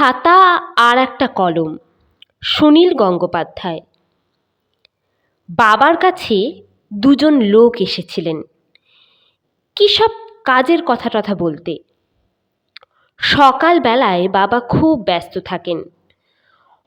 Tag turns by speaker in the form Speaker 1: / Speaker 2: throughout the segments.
Speaker 1: ছাতা আর একটা কলম। সুনীল গঙ্গোপাধ্যায়। বাবার কাছে দুজন লোক এসেছিলেন। কী সব কাজের কথা টথা বলতে। সকালবেলায় বাবা খুব ব্যস্ত থাকেন।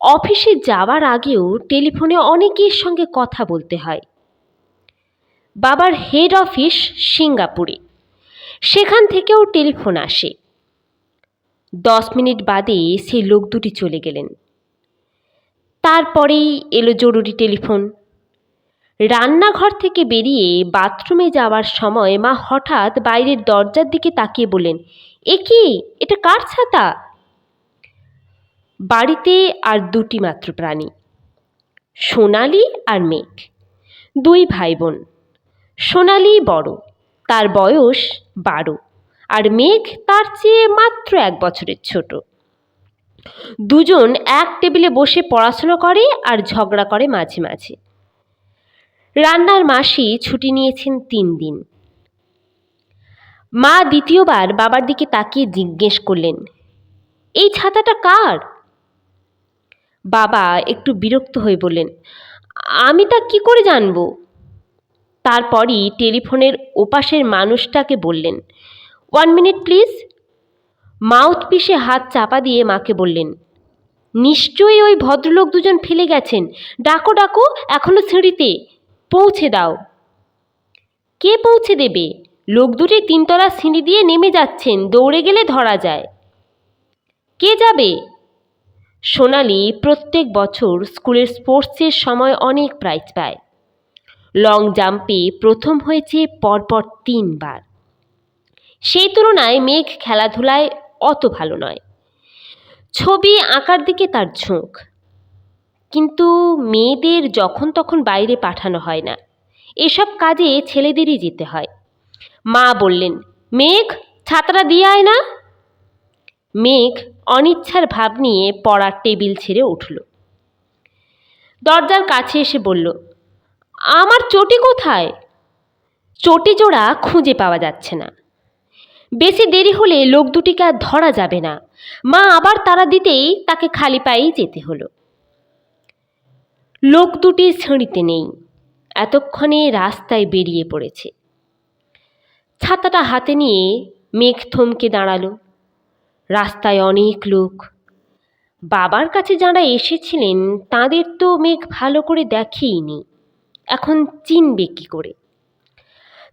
Speaker 1: অফিসে যাওয়ার আগেও টেলিফোনে অনেকের সঙ্গে কথা বলতে হয়। বাবার হেড অফিস সিঙ্গাপুরে। সেখান থেকেও টেলিফোন আসে। দশ মিনিট বাদে সেই লোক দুটি চলে গেলেন। তারপরেই এলো জরুরি টেলিফোন। রান্নাঘর থেকে বেরিয়ে বাথরুমে যাওয়ার সময় মা হঠাৎ বাইরের দরজার দিকে তাকিয়ে বললেন, এ কি? এটা কার ছাতা? বাড়িতে আর দুটি মাত্র প্রাণী, সোনালি আর মেঘ, দুই ভাই বোন। সোনালি বড়, তার বয়স বারো। আর মেঘ তার চেয়ে মাত্র এক বছরের ছোট। দুজন এক টেবিলে বসে পড়াশোনা করে আর ঝগড়া করে মাঝে মাঝে। রান্নার মাসি ছুটি নিয়েছেন তিন দিন। মা দ্বিতীয়বার বাবার দিকে তাকিয়ে জিজ্ঞেস করলেন, এই ছাতাটা কার? বাবা একটু বিরক্ত হয়ে বললেন, আমি তা কি করে জানব? তারপরই টেলিফোনের ওপাশের মানুষটাকে বললেন ওয়ান মিনিট প্লিজ মাউথ পিসে হাত চাপা দিয়ে মাকে বললেন, নিশ্চয়ই ওই ভদ্রলোক দুজন ফেলে গেছেন। ডাকো ডাকো, এখনও সিঁড়িতে। পৌঁছে দাও। কে পৌঁছে দেবে? লোক দুটি তিনতলা সিঁড়ি দিয়ে নেমে যাচ্ছেন। দৌড়ে গেলে ধরা যায়। কে যাবে? সোনালি প্রত্যেক বছর স্কুলের স্পোর্টসের সময় অনেক প্রাইজ পায়। লং জাম্পে প্রথম হয়েছে পরপর তিনবার। সেই তুলনায় মেঘ খেলাধুলায় অত ভালো নয়। ছবি আঁকার দিকে তার ঝোঁক। কিন্তু মেয়েদের যখন তখন বাইরে পাঠানো হয় না। এসব কাজে ছেলেদেরই যেতে হয়। মা বললেন, মেঘ, ছাতাটা দিয়ে আয় না। মেঘ অনিচ্ছার ভাব নিয়ে পড়ার টেবিল ছেড়ে উঠল। দরজার কাছে এসে বলল, আমার চটি কোথায়? চটি জোড়া খুঁজে পাওয়া যাচ্ছে না। বেশি দেরি হলে লোক দুটিকে আর ধরা যাবে না। মা আবার তারা দিতেই তাকে খালি পায়েই যেতে হলো। লোক দুটি ছিঁড়িতে নেই। এতক্ষণে রাস্তায় বেরিয়ে পড়েছে। ছাতাটা হাতে নিয়ে মেঘ থমকে দাঁড়াল। রাস্তায় অনেক লোক। বাবার কাছে যারা এসেছিলেন তাদের তো মেঘ ভালো করে দেখেইনি। এখন চিনবে কী করে?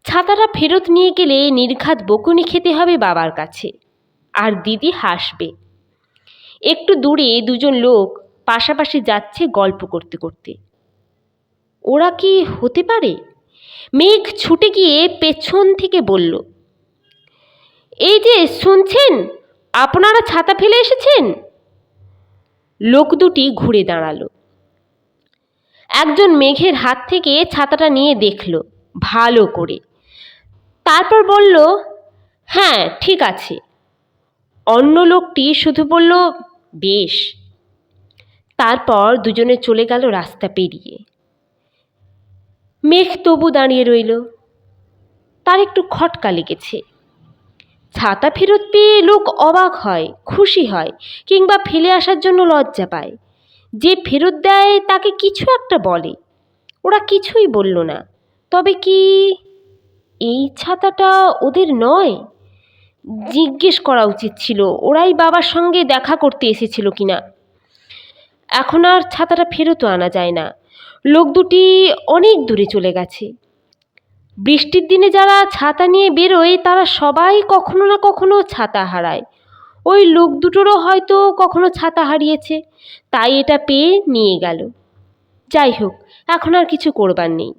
Speaker 1: ছাতাটা ফেরত নিয়ে গেলে নির্ঘাত বকুনি খেতে হবে বাবার কাছে। আর দিদি হাসবে। একটু দূরে দুজন লোক পাশাপাশি যাচ্ছে গল্প করতে করতে। ওরা কি হতে পারে? মেঘ ছুটে গিয়ে পেছন থেকে বলল, এই যে শুনছেন? আপনারা ছাতা ফেলে এসেছেন? লোক দুটি ঘুরে দাঁড়াল। একজন মেঘের হাত থেকে ছাতাটা নিয়ে দেখল, ভালো করে। তারপর বলল হ্যাঁ ঠিক আছে। অন্য লোকটি শুধু বলল, বেশ। তারপর দুজনে চলে গেল রাস্তা পেরিয়ে। মেঘ তবু দাঁড়িয়ে রইল। তার একটু খটকা লেগেছে। ছাতা ফেরত পেয়ে লোক অবাক হয়, খুশি হয়, কিংবা ফেলে আসার জন্য লজ্জা পায়। যে ফেরত দেয় তাকে কিছু একটা বলে। ওরা কিছুই বলল না। তবে কি এই ছাতাটা ওদের নয়। জিজ্ঞেস করা উচিত ছিল, ওরাই বাবার সঙ্গে দেখা করতে এসেছিল কিনা। এখন আর ছাতাটা ফেরতও আনা যায় না। লোক দুটি অনেক দূরে চলে গেছে। বৃষ্টির দিনে যারা ছাতা নিয়ে বেরোয়, তারা সবাই কখনো না কখনো ছাতা হারায়। ওই লোক দুটোরও হয়তো কখনো ছাতা হারিয়েছে। তাই এটা পেয়ে নিয়ে গেল। যাই হোক, এখন আর কিছু করবার নেই।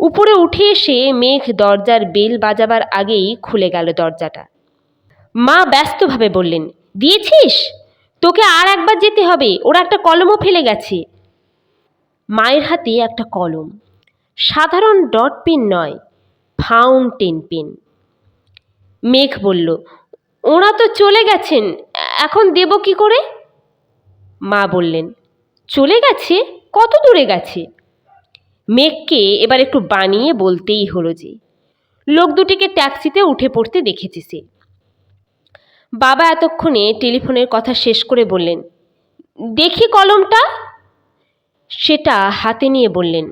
Speaker 1: উপরে উঠে এসে মেঘ দরজার বেল বাজাবার আগেই খুলে গেল দরজাটা। মা ব্যস্তভাবে বললেন, দিয়েছিস? তোকে আর একবার যেতে হবে, ওরা একটা কলমও ফেলে গেছে। মায়ের হাতে একটা কলম, সাধারণ ডট পেন নয়, ফাউন্টেন পেন। মেঘ বলল, ওরা তো চলে গেছেন, এখন দেব কি করে? মা বললেন, চলে গেছে? কত দূরে গেছে? মেঘকে এবার একটু বানিয়ে বলতেই হলো যে, লোক দুটিকে ট্যাক্সিতে উঠে পড়তে দেখেছে সে। বাবা এতক্ষণে টেলিফোনের কথা শেষ করে বললেন, দেখি কলমটা। সেটা হাতে নিয়ে বললেন,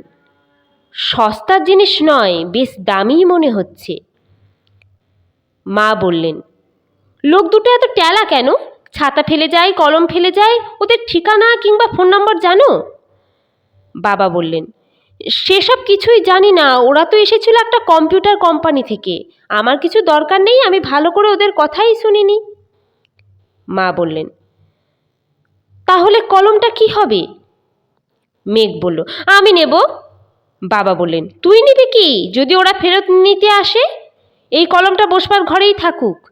Speaker 1: সস্তার জিনিস নয়, বেশ দামিই মনে হচ্ছে। মা বললেন, লোক দুটো এত ট্যালা কেন? ছাতা ফেলে যায়, কলম ফেলে যায়, ওদের ঠিকানা কিংবা ফোন নম্বর জানো? বাবা বললেন সেসব কিছুই জানি না। ওরা তো এসেছিল একটা কম্পিউটার কোম্পানি থেকে। আমার কিছু দরকার নেই, আমি ভালো করে ওদের কথাই শুনিনি। মা বললেন, তাহলে কলমটা কি হবে? মেঘ বলল, আমি নেব। বাবা বললেন, তুই নিবি কি? যদি ওরা ফেরত নিতে আসে, এই কলমটা বসবার ঘরেই থাকুক।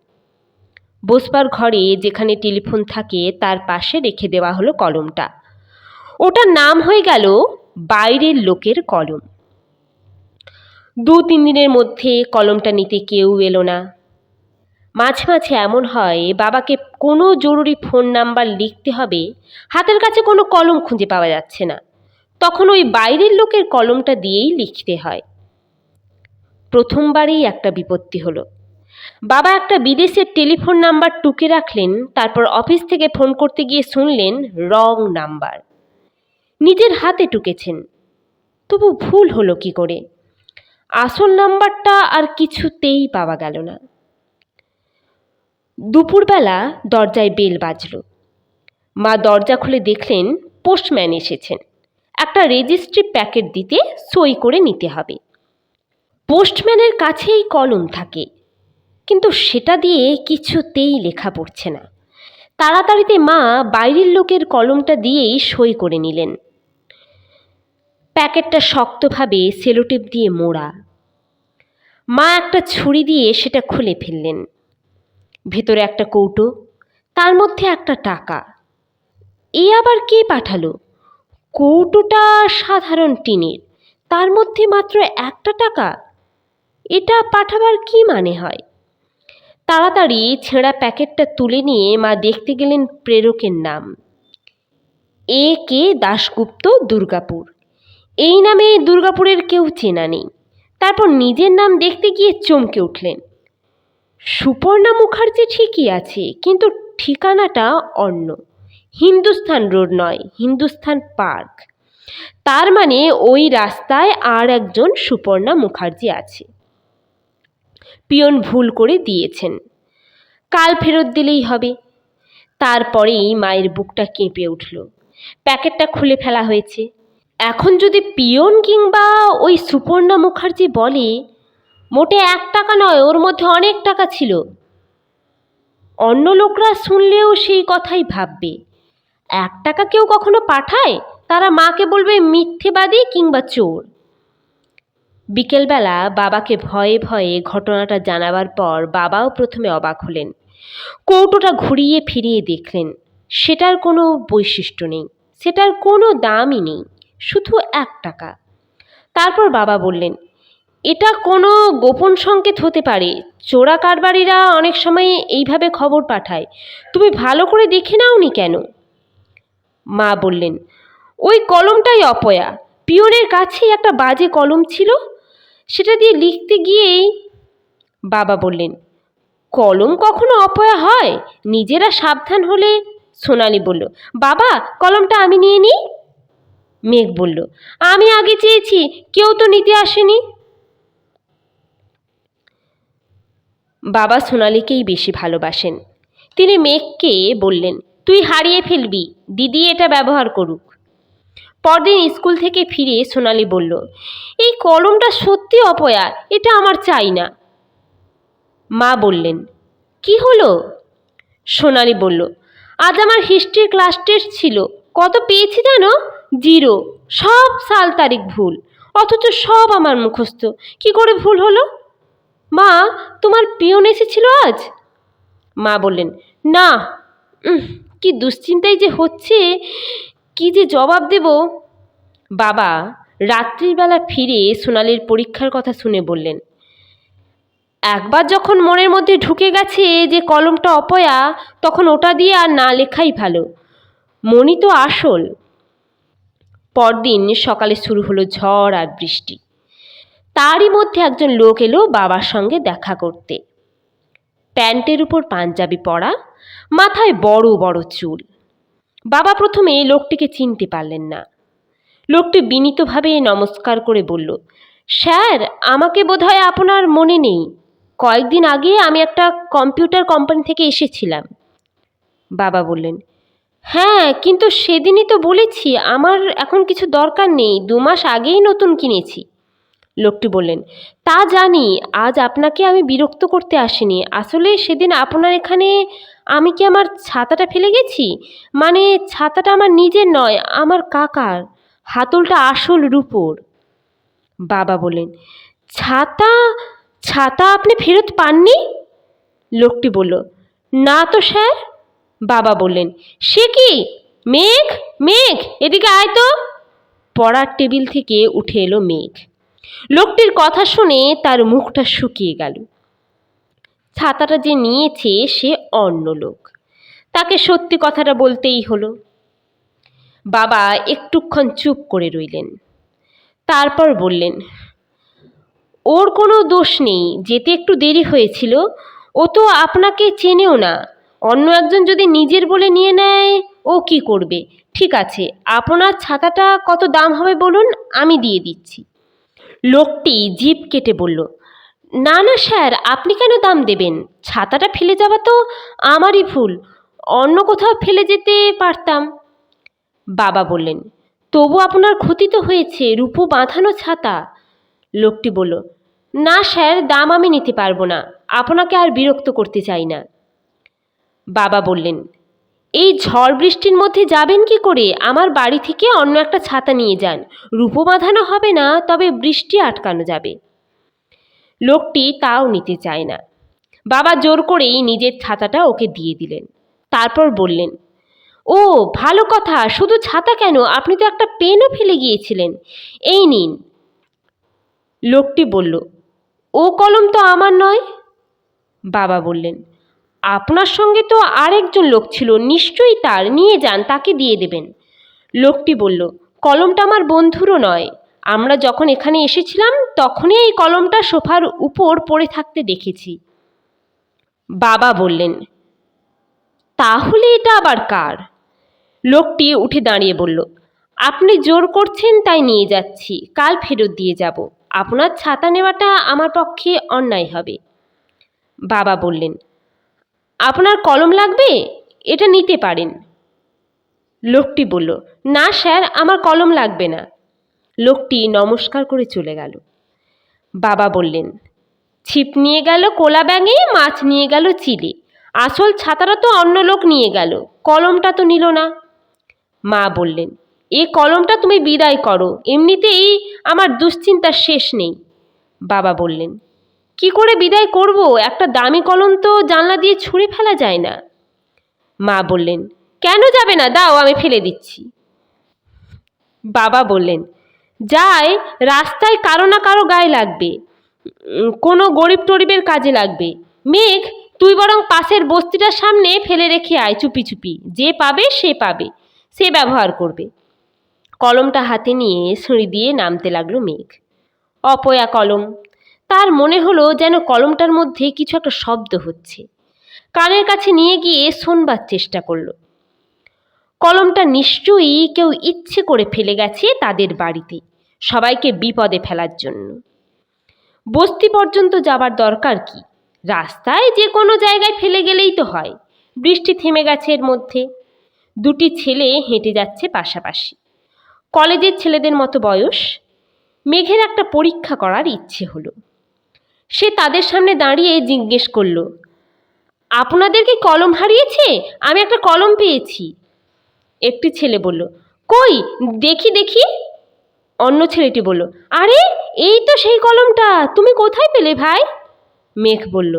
Speaker 1: বসবার ঘরে যেখানে টেলিফোন থাকে, তার পাশে রেখে দেওয়া হলো কলমটা। ওটার নাম হয়ে গেল বাইরের লোকের কলম। দু তিন দিনের মধ্যে কলমটা নিতে কেউ এলো না। মাঝে মাঝে এমন হয়, বাবাকে কোনো জরুরি ফোন নাম্বার লিখতে হবে, হাতের কাছে কোনো কলম খুঁজে পাওয়া যাচ্ছে না। তখন ওই বাইরের লোকের কলমটা দিয়েই লিখতে হয়। প্রথমবারেই একটা বিপত্তি হলো। বাবা একটা বিদেশের টেলিফোন নাম্বার টুকে রাখলেন, তারপর অফিস থেকে ফোন করতে গিয়ে শুনলেন, রং নাম্বার নিজের হাতে টুকেছেন। তবু ভুল হলো কি করে? আসল নাম্বারটা আর কিছুতেই পাওয়া গেল না। দুপুরবেলা দরজায় বেল বাজল। মা দরজা খুলে দেখলেন পোস্টম্যান এসেছেন। একটা রেজিস্ট্রি প্যাকেট দিতে সই করে নিতে হবে। পোস্টম্যানের কাছেই কলম থাকে, কিন্তু সেটা দিয়ে কিছুতেই লেখা পড়ছে না। তাড়াতাড়িতে মা বাইরের লোকের কলমটা দিয়েই সই করে নিলেন। প্যাকেটটা শক্তভাবে সেলোটেপ দিয়ে মোড়া। মা একটা ছুরি দিয়ে সেটা খুলে ফেললেন। ভেতরে একটা কৌটো, তার মধ্যে একটা টাকা। এ আবার কে পাঠালো? কৌটোটা সাধারণ টিনের, তার মধ্যে মাত্র একটা টাকা? এটা পাঠাবার কি মানে হয়? তাড়াতাড়ি ছেঁড়া প্যাকেটটা তুলে নিয়ে মা দেখতে গেলেন প্রেরকের নাম। এ কে দাশগুপ্ত দুর্গাপুর। এই নামে দুর্গাপুরের কেউ চেনা নেই। তারপর নিজের নাম দেখতে গিয়ে চমকে উঠলেন। সুপর্ণা মুখার্জি ঠিকই আছে, কিন্তু ঠিকানাটা অন্য। হিন্দুস্থান রোড নয়, হিন্দুস্থান পার্ক। তার মানে ওই রাস্তায় আর একজন সুপর্ণা মুখার্জি আছে। পিয়ন ভুল করে দিয়েছেন। কাল ফেরত দিলেই হবে। তারপরেই মায়ের বুকটা কেঁপে উঠল। প্যাকেটটা খুলে ফেলা হয়েছে। এখন যদি পিয়ন কিংবা ওই সুপর্ণা মুখার্জি বলে, মোটে এক টাকা নয়, ওর মধ্যে অনেক টাকা ছিল। অন্য লোকরা শুনলেও সেই কথাই ভাববে। এক টাকা কেউ কখনো পাঠায়? তারা মাকে বলবে মিথ্যেবাদী কিংবা চোর। বিকেলবেলা বাবাকে ভয়ে ভয়ে ঘটনাটা জানাবার পর বাবাও প্রথমে অবাক হলেন। কৌটোটা ঘুরিয়ে ফিরিয়ে দেখলেন, সেটার কোনো বৈশিষ্ট্য নেই, সেটার কোনো দামই নেই। শুধু এক টাকা। তারপর বাবা বললেন, এটা কোনো গোপন সংকেত হতে পারে। চোরা কারবারিরা অনেক সময় এইভাবে খবর পাঠায়। তুমি ভালো করে দেখে নাওনি কেন? মা বললেন, ওই কলমটাই অপয়া। পিয়নের কাছেই একটা বাজে কলম ছিল। সেটা দিয়ে লিখতে গিয়েই বাবা বললেন, কলম কখনো অপয়া হয়? নিজেরা সাবধান হলে, সোনালি বলল, বাবা, কলমটা আমি নিয়ে নিই। মেঘ বলল, আমি আগে চেয়েছি, কেউ তো নিতে আসেনি? বাবা সোনালিকেই বেশি ভালোবাসেন। তিনি মেঘকে বললেন, তুই হারিয়ে ফেলবি, দিদি এটা ব্যবহার করুক। পরদিন স্কুল থেকে ফিরে সোনালি বলল, এই কলমটা সত্যি অপয়া, এটা আমার চাই না। মা বললেন, কি হলো? সোনালি বলল, আজ আমার হিস্ট্রির ক্লাস টেস্ট ছিল, কত পেয়েছি জানো? জিরো। সব সাল তারিখ ভুল। অথচ সব আমার মুখস্থ। কি করে ভুল হলো? মা, তোমার পিয়ন এসেছিল আজ? মা বললেন, না। কি দুশ্চিন্তাই যে হচ্ছে, কি যে জবাব দেব? বাবা রাত্রিবেলা ফিরে সোনালির পরীক্ষার কথা শুনে বললেন, একবার যখন মনের মধ্যে ঢুকে গেছে যে কলমটা অপয়া, তখন ওটা দিয়ে আর না লেখাই ভালো। মনি তো আসল। পরদিন সকালে শুরু হলো ঝড় আর বৃষ্টি। তারই মধ্যে একজন লোক এলো বাবার সঙ্গে দেখা করতে। প্যান্টের উপর পাঞ্জাবি পরা, মাথায় বড় বড় চুল। বাবা প্রথমে লোকটিকে চিনতে পারলেন না। লোকটি বিনীতভাবে নমস্কার করে বলল, স্যার, আমাকে বোধহয় আপনার মনে নেই। কয়েকদিন আগে আমি একটা কম্পিউটার কোম্পানি থেকে এসেছিলাম। বাবা বললেন হ্যাঁ কিন্তু সেদিনই তো বলেছি, আমার এখন কিছু দরকার নেই, দু মাস আগেই নতুন কিনেছি। লোকটি বললেন, তা জানি, আজ আপনাকে আমি বিরক্ত করতে আসিনি। আসলে সেদিন আপনার এখানে আমি কি আমার ছাতাটা ফেলে গেছি? মানে ছাতাটা আমার নিজের নয়, আমার কাকার। হাতলটা আসল রূপোর। বাবা বলেন ছাতা? ছাতা আপনি ফেরত পাননি? লোকটি বলল, না তো স্যার। বাবা বললেন, সে কি? মেঘ? মেঘ? এদিকে আয় তো। পড়ার টেবিল থেকে উঠে এলো মেঘ। লোকটির কথা শুনে তার মুখটা শুকিয়ে গেল। ছাতাটা যে নিয়েছে সে অন্য লোক। তাকে সত্যি কথাটা বলতেই হলো। বাবা একটুক্ষণ চুপ করে রইলেন। তারপর বললেন, ওর কোনো দোষ নেই, যেতে একটু দেরি হয়েছিল। ও তো আপনাকে চেনেও না। অন্য একজন যদি নিজের বলে নিয়ে নেয়, ও কি করবে? ঠিক আছে, আপনার ছাতাটা কত দাম হবে বলুন, আমি দিয়ে দিচ্ছি। লোকটি জিভ কেটে বলল, না না স্যার, আপনি কেন দাম দেবেন? ছাতাটা ফেলে যাওয়া তো আমারই ভুল, অন্য কোথাও ফেলে যেতে পারতাম। বাবা বললেন, তবু আপনার ক্ষতি তো হয়েছে, রূপো বাঁধানো ছাতা। লোকটি বলল, না স্যার, দাম আমি নিতে পারব না, আপনাকে আর বিরক্ত করতে চাই না। বাবা বললেন, এই ঝড় বৃষ্টির মধ্যে যাবেন কি করে? আমার বাড়ি থেকে অন্য একটা ছাতা নিয়ে যান। রূপো বাঁধানো হবে না, তবে বৃষ্টি আটকানো যাবে। লোকটি তাও নিতে চায় না। বাবা জোর করেই নিজের ছাতাটা ওকে দিয়ে দিলেন। তারপর বললেন, ও, ভালো কথা, শুধু ছাতা কেন? আপনি তো একটা পেনও ফেলে গিয়েছিলেন। এই নিন। লোকটি বলল, ও কলম তো আমার নয়? বাবা বললেন আপনার সঙ্গে তো আরেকজন লোক ছিল, নিশ্চয়ই তার, নিয়ে যান, তাকে দিয়ে দেবেন। লোকটি বলল, কলমটা আমার বন্ধুরও নয়। আমরা যখন এখানে এসেছিলাম, তখনই এই কলমটা সোফার উপর পড়ে থাকতে দেখেছি। বাবা বললেন, তাহলে এটা আবার কার? লোকটি উঠে দাঁড়িয়ে বলল, আপনি জোর করছেন, তাই নিয়ে যাচ্ছি। কাল ফেরত দিয়ে যাব। আপনার ছাতা নেওয়াটা আমার পক্ষে অন্যায় হবে। বাবা বললেন আপনার কলম লাগবে? এটা নিতে পারেন। লোকটি বলল, না স্যার, আমার কলম লাগবে না। লোকটি নমস্কার করে চলে গেল। বাবা বললেন, ছিপ নিয়ে গেল কোলা ব্যাঙে, মাছ নিয়ে গেল চিলে। আসল ছাতাটা তো অন্য লোক নিয়ে গেল, কলমটা তো নিল না। মা বললেন, এ কলমটা তুমি বিদায় করো, এমনিতেই আমার দুশ্চিন্তার শেষ নেই। বাবা বললেন কি করে বিদায় করব? একটা দামি কলম তো জানলা দিয়ে ছুঁড়ে ফেলা যায় না। মা বললেন, কেন যাবে না? দাও, আমি ফেলে দিচ্ছি। বাবা বললেন, যায়, রাস্তায় কারও না কারও গায়ে লাগবে। কোনো গরিব টরিবের কাজে লাগবে। মেঘ, তুই বরং পাশের বস্তিটার সামনে ফেলে রেখে আয় চুপি চুপি। যে পাবে, সে পাবে। সে ব্যবহার করবে। কলমটা হাতে নিয়ে সিঁড়ি দিয়ে নামতে লাগল মেঘ। অপয়া কলম তার মনে হলো যেন কলমটার মধ্যে কিছু একটা শব্দ হচ্ছে। কানের কাছে নিয়ে গিয়ে শোনবার চেষ্টা করল। কলমটা নিশ্চয়ই কেউ ইচ্ছে করে ফেলে গেছে তাদের বাড়িতে, সবাইকে বিপদে ফেলার জন্য। বস্তি পর্যন্ত যাবার দরকার কি? রাস্তায় যে কোনো জায়গায় ফেলে গেলেই তো হয়। বৃষ্টি থেমে গেছে এর মধ্যে। দুটি ছেলে হেঁটে যাচ্ছে পাশাপাশি। কলেজের ছেলেদের মতো বয়স। মেঘের একটা পরীক্ষা করার ইচ্ছে হলো। সে তাদের সামনে দাঁড়িয়ে জিজ্ঞেস করল, আপনাদের কি কলম হারিয়েছে? আমি একটা কলম পেয়েছি। একটি ছেলে বলল, কই, দেখি দেখি। অন্য ছেলেটি বলল, আরে, এই তো সেই কলমটা, তুমি কোথায় পেলে ভাই? মেঘ বলল,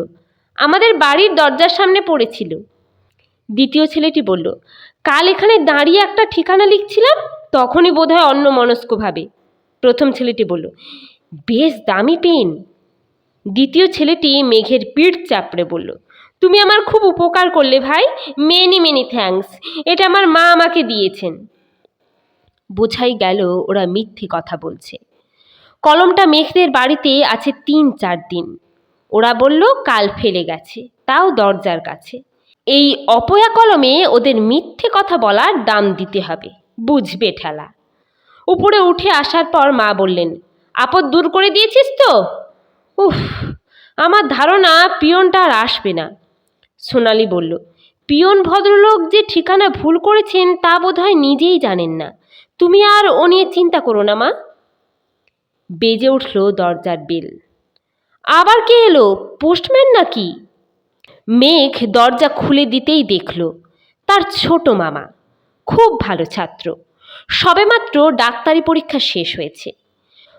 Speaker 1: আমাদের বাড়ির দরজার সামনে পড়েছিল। দ্বিতীয় ছেলেটি বলল, কাল এখানে দাঁড়িয়ে একটা ঠিকানা লিখছিলাম, তখনই বোধহয় অন্য মনস্কভাবে প্রথম ছেলেটি বলল, বেশ দামি পেন। দ্বিতীয় ছেলেটি মেঘের পিঠ চাপড়ে বলল, তুমি আমার খুব উপকার করলে ভাই। Many many thanks. এটা আমার মা আমাকে দিয়েছেন। বোঝাই গেল ওরা মিথ্যে কথা বলছে। কলমটা মেঘদের বাড়িতে আছে তিন, চার দিন। ওরা বলল, কাল ফেলে গেছে। তাও দরজার কাছে। এই অপয়া কলমে ওদের মিথ্যে কথা বলার দাম দিতে হবে। বুঝবে ঠেলা। উপরে উঠে আসার পর মা বললেন, আপদ দূর করে দিয়েছিস তো? উফ, আমার ধারণা পিয়নটা আর আসবে না, সোনালি বলল। পিয়ন ভদ্রলোক যে ঠিকানা ভুল করেছেন তা বোধহয় নিজেই জানেন না। তুমি আর ও নিয়ে চিন্তা করো না, মা। বেজে উঠল দরজার বেল। আবার কে এলো? পোস্টম্যান নাকি? মেঘ দরজা খুলে দিতেই দেখল, তার ছোট মামা। খুব ভালো ছাত্র। সবেমাত্র ডাক্তারি পরীক্ষা শেষ হয়েছে।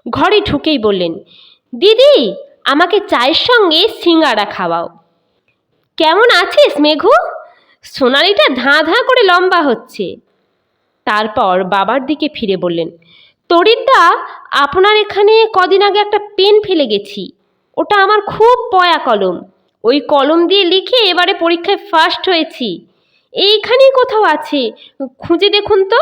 Speaker 1: ঘরে ঢুকেই বললেন দিদি, আমাকে চায়ের সঙ্গে সিঙ্গাড়া খাওয়াও। কেমন আছিস মেঘু? সোনালিটা ধাঁ ধাঁ করে লম্বা হচ্ছে। তারপর বাবার দিকে ফিরে বললেন, তরিদ্দা, আপনার এখানে কদিন আগে একটা পেন ফেলে গেছি। ওটা আমার খুব পয়া কলম। ওই কলম দিয়ে লিখে এবারে পরীক্ষায় ফার্স্ট হয়েছি। এইখানেই কোথাও আছে। খুঁজে দেখুন তো।